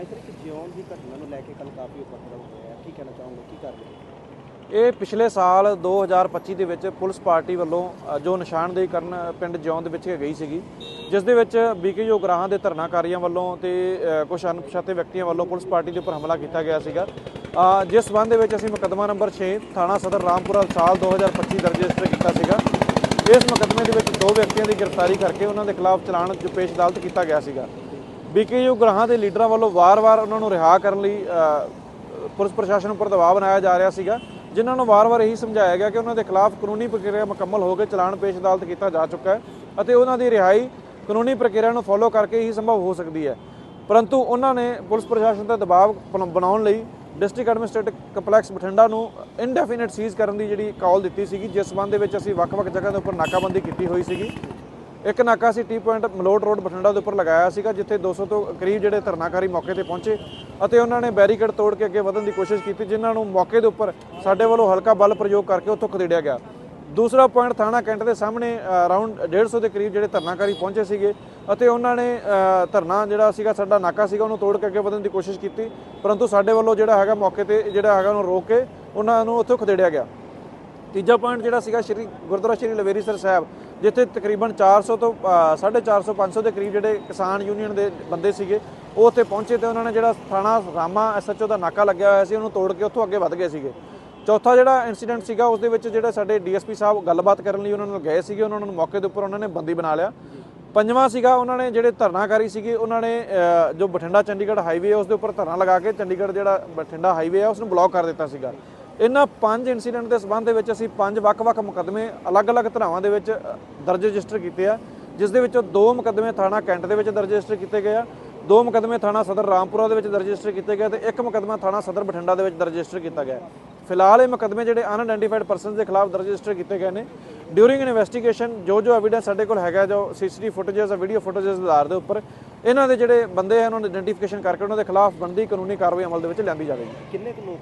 ਅੱਜ ਤੱਕ ਜਿਉਣ ਦੀ ਘਟਨਾ ਨੂੰ ਲੈ ਕੇ ਕੱਲ ਕਾਫੀ ਉਪਰਦਰਵ ਹੋਇਆ ਕੀ ਕਹਿਣਾ ਚਾਹੋਗੇ? ਕੀ ਕਰ ਰਹੇ ਇਹ ਪਿਛਲੇ ਸਾਲ 2025 ਦੇ ਵਿੱਚ ਪੁਲਿਸ ਪਾਰਟੀ ਵੱਲੋਂ ਜੋ ਨਿਸ਼ਾਨਦੇਹੀ ਕਰਨ ਪਿੰਡ ਜਿਉਂ ਦੇ ਵਿੱਚ ਗਈ ਸੀਗੀ ਜਿਸ ਦੇ ਵਿੱਚ ਬੀਕੇਯੂ ਗ੍ਰਾਹਾਂ ਦੇ ਧਰਨਾਕਾਰੀਆਂ ਵੱਲੋਂ ਤੇ ਅ, ਕੁਝ ਅਣਪਛਾਤੇ ਵਿਅਕਤੀਆਂ ਵੱਲੋਂ ਪੁਲਿਸ ਪਾਰਟੀ ਦੇ ਉੱਪਰ ਹਮਲਾ ਕੀਤਾ ਗਿਆ ਸੀਗਾ। ਜਿਸ ਸਬੰਧ ਦੇ ਵਿੱਚ ਅਸੀਂ ਮੁਕੱਦਮਾ ਨੰਬਰ 6 ਥਾਣਾ ਸਦਰ ਰਾਮਪੁਰਾ ਸਾਲ 2025 ਦਰਜ ਰਜਿਸਟਰ ਕੀਤਾ ਸੀਗਾ। ਇਸ ਮੁਕੱਦਮੇ ਦੇ ਵਿੱਚ ਦੋ ਵਿਅਕਤੀਆਂ ਦੀ ਗ੍ਰਿਫਤਾਰੀ ਕਰਕੇ ਉਹਨਾਂ ਦੇ ਖਿਲਾਫ ਚਲਾਨ ਜੋ ਪੇਸ਼ ਅਦਾਲਤ ਕੀਤਾ ਗਿਆ ਸੀਗਾ। ਬੀਕੇਯੂ ਗ੍ਰਾਹਾਂ ਦੇ ਲੀਡਰਾਂ ਵੱਲੋਂ ਵਾਰ-ਵਾਰ ਉਹਨਾਂ ਨੂੰ ਰਿਹਾ ਕਰਨ ਲਈ ਪੁਲਿਸ ਪ੍ਰਸ਼ਾਸਨ ਉੱਪਰ ਦਬਾਅ ਬਣਾਇਆ ਜਾ ਰਿਹਾ ਸੀਗਾ, ਜਿਨ੍ਹਾਂ ਨੂੰ ਵਾਰ-ਵਾਰ ਇਹੀ ਸਮਝਾਇਆ ਗਿਆ ਕਿ ਉਹਨਾਂ ਦੇ ਖਿਲਾਫ ਕਾਨੂੰਨੀ ਪ੍ਰਕਿਰਿਆ ਮੁਕੰਮਲ ਹੋ ਕੇ ਚਲਾਨ ਪੇਸ਼ ਅਦਾਲਤ ਕੀਤਾ ਜਾ ਚੁੱਕਾ ਹੈ ਅਤੇ ਉਹਨਾਂ ਦੀ ਰਿਹਾਈ ਕਾਨੂੰਨੀ ਪ੍ਰਕਿਰਿਆ ਨੂੰ ਫੋਲੋ ਕਰਕੇ ਹੀ ਸੰਭਵ ਹੋ ਸਕਦੀ ਹੈ। ਪਰੰਤੂ ਉਹਨਾਂ ਨੇ ਪੁਲਿਸ ਪ੍ਰਸ਼ਾਸਨ ਤੇ ਦਬਾਅ ਬਣ- ਬਣਾਉਣ ਲਈ ਡਿਸਟ੍ਰਿਕਟ ਐਡਮਿਨਿਸਟ੍ਰੇਟਿਵ ਕੰਪਲੈਕਸ ਬਠਿੰਡਾ ਨੂੰ ਇਨਡੈਫੀਨਿਟ ਸੀਜ਼ ਕਰਨ ਦੀ ਜਿਹੜੀ ਕਾਲ ਦਿੱਤੀ ਸੀਗੀ, ਜਿਸ ਸੰਬੰਧ ਦੇ ਵਿੱਚ ਅਸੀਂ ਵੱਖ-ਵੱਖ ਜਗ੍ਹਾ ਦੇ ਉੱਪਰ ਨਾਕਾਬੰਦੀ ਕੀਤੀ ਹੋਈ ਸੀਗੀ। ਇੱਕ ਨਾਕਾ ਸੀ T point Malout road Bathinda ਦੇ ਉੱਪਰ ਲਗਾਇਆ ਸੀਗਾ, ਜਿੱਥੇ 200 ਤੋਂ ਕਰੀਬ ਜਿਹੜੇ ਧਰਨਾਕਾਰੀ ਮੌਕੇ ਤੇ ਪਹੁੰਚੇ ਅਤੇ ਉਹਨਾਂ ਨੇ ਬੈਰੀਕੇਡ ਤੋੜ ਕੇ ਅੱਗੇ ਵਧਣ ਦੀ ਕੋਸ਼ਿਸ਼ ਕੀਤੀ, ਜਿਨ੍ਹਾਂ ਨੂੰ ਮੌਕੇ ਦੇ ਉੱਪਰ ਸਾਡੇ ਵੱਲੋਂ ਹਲਕਾ ਬਲ ਪ੍ਰਯੋਗ ਕਰਕੇ ਉੱਥੋਂ ਖਦੇੜਿਆ ਗਿਆ। ਦੂਸਰਾ ਪੁਆਇੰਟ ਥਾਣਾ ਕੈਂਟ ਦੇ ਸਾਹਮਣੇ ਅਰਾਊਂਡ 150 ਦੇ ਕਰੀਬ ਜਿਹੜੇ ਧਰਨਾਕਾਰੀ ਪਹੁੰਚੇ ਸੀਗੇ, ਅਤੇ ਉਹਨਾਂ ਨੇ ਧਰਨਾ ਜਿਹੜਾ ਸੀਗਾ, ਸਾਡਾ ਨਾਕਾ ਸੀਗਾ, ਉਹਨੂੰ ਤੋੜ ਕੇ ਅੱਗੇ ਵਧਣ ਦੀ ਕੋਸ਼ਿਸ਼ ਕੀਤੀ, ਪਰੰਤੂ ਸਾਡੇ ਵੱਲੋਂ ਜਿਹੜਾ ਹੈਗਾ ਮੌਕੇ ਤੇ, ਜਿਹੜਾ ਹੈਗਾ ਉਹਨੂੰ ਰੋਕ ਕੇ ਉਹਨਾਂ ਨੂੰ ਉੱਥੋਂ ਖਦੇੜਿਆ ਗਿਆ। ਤੀਜਾ ਪੁਆਇੰਟ ਜਿਹੜਾ ਸੀਗਾ ਸ਼੍ਰੀ ਗੁਰਦੁਆਰਾ ਸ਼੍ਰੀ ਲਵੇਰੀ ਸਰ ਸਾਹਿਬ ਜਿੱਥੇ ਤਕਰੀਬਨ 400 ਤੋਂ ਅ, 450 500 ਦੇ ਕਰੀਬ ਜਿਹੜੇ ਕਿਸਾਨ ਯੂਨੀਅਨ ਦੇ ਬੰਦੇ ਸੀਗੇ ਉਹ ਉੱਥੇ ਪਹੁੰਚੇ ਤੇ ਉਹਨਾਂ ਨੇ ਜਿਹੜਾ ਥਾਣਾ ਰਾਮਾ ਐਸਐਚਓ ਦਾ ਨਾਕਾ ਲੱਗਿਆ ਹੋਇਆ ਸੀ ਉਹਨੂੰ ਤੋੜ ਕੇ ਉੱਥੋਂ ਅੱਗੇ ਵੱਧ ਗਏ ਸੀਗੇ। ਚੌਥਾ ਜਿਹੜਾ ਇਨਸੀਡੈਂਟ ਸੀਗਾ ਉਸ ਦੇ ਵਿੱਚ ਜਿਹੜਾ ਸਾਡੇ ਡੀਐਸਪੀ ਸਾਹਿਬ ਗੱਲਬਾਤ ਕਰਨ ਲਈ ਉਹਨਾਂ ਨਾਲ ਗਏ ਸੀਗੇ ਉਹਨਾਂ ਨੂੰ ਮੌਕੇ ਦੇ ਉੱਪਰ ਉਹਨਾਂ ਨੇ ਬੰਦੀ ਬਣਾ ਲਿਆ। ਪੰਜਵਾਂ ਸੀਗਾ ਉਹਨਾਂ ਨੇ ਜਿਹੜੇ ਧਰਨਾਕਾਰੀ ਸੀਗੇ ਉਹਨਾਂ ਨੇ ਜੋ ਬਠਿੰਡਾ ਚੰਡੀਗੜ੍ਹ ਹਾਈਵੇ ਉਸ ਦੇ ਉੱਪਰ ਧਰਨਾ ਲਗਾ ਕੇ ਚੰਡੀਗੜ੍ਹ ਜਿਹੜਾ ਬਠਿੰਡਾ ਹਾਈਵੇ ਆ ਉਸ ਨੂੰ ਬਲੌਕ ਕਰ ਦਿੱਤਾ ਸੀਗਾ। ਇਹਨਾਂ ਪੰਜ ਇਨਸੀਡੈਂਟ ਦੇ ਸਬੰਧ ਦੇ ਵਿੱਚ ਅਸੀਂ ਪੰਜ ਵੱਖ-ਵੱਖ ਮੁਕਦਮੇ, ਅਲੱਗ-ਅਲੱਗ ਧਰਾਵਾਂ ਦੇ ਵਿੱਚ ਦਰਜ ਰਜਿਸਟਰ ਕੀਤੇ ਆ, ਜਿਸ ਦੇ ਵਿੱਚੋਂ ਦੋ ਮੁਕਦਮੇ ਥਾਣਾ ਕੈਂਟ ਦੇ ਵਿੱਚ ਦਰਜ ਰਜਿਸਟਰ ਕੀਤੇ ਗਏ ਆ, ਦੋ ਮੁਕਦਮੇ ਥਾਣਾ ਸਦਰ ਰਾਮਪੁਰਾ ਦੇ ਵਿੱਚ ਦਰਜ ਰਜਿਸਟਰ ਕੀਤੇ ਗਏ ਤੇ ਇੱਕ ਮੁਕਦਮਾ ਥਾਣਾ ਸਦਰ ਬਠਿੰਡਾ ਦੇ ਵਿੱਚ ਦਰਜ ਰਜਿਸਟਰ ਕੀਤਾ ਗਿਆ ਫਿਲਹਾਲ ਇਹ ਮੁਕਦਮੇ ਜਿਹੜੇ ਅਨ ਅਨਆਇਡੈਂਟੀਫਾਈਡ ਪਰਸਨ ਦੇ ਖਿਲਾਫ ਦਰਜ ਰਜਿਸਟਰ ਕੀਤੇ ਗਏ ਨੇ। ਡਿਊਰਿੰਗ ਇਨਵੈਸਟੀਗੇਸ਼ਨ ਜੋ ਜੋ ਐਵੀਡੈਂਸ ਸਾਡੇ ਕੋਲ ਹੈਗਾ, ਜੋ ਸੀਸੀਟੀਵੀ ਫੁਟੇजेस ਆ ਵੀਡੀਓ ਫੁਟੇजेस ਦੇ ਆਧਾਰ ਦੇ ਉੱਪਰ, ਇਹਨਾਂ ਦੇ ਜਿਹੜੇ ਬੰਦੇ ਹਨ ਉਹਨਾਂ ਨੂੰ ਆਇਡੈਂਟੀਫਿਕੇਸ਼ਨ ਕਰਕੇ ਉਹਨਾਂ ਦੇ ਖਿਲਾਫ ਬੰਦੀ ਕਾਨੂੰਨੀ ਕਾਰਵਾਈ ਅਮਲ ਦੇ ਵਿੱਚ ਲਿਆਂਦੀ ਜਾਵੇਗੀ। ਕਿੰਨੇ ਕੁ ਲੋਕ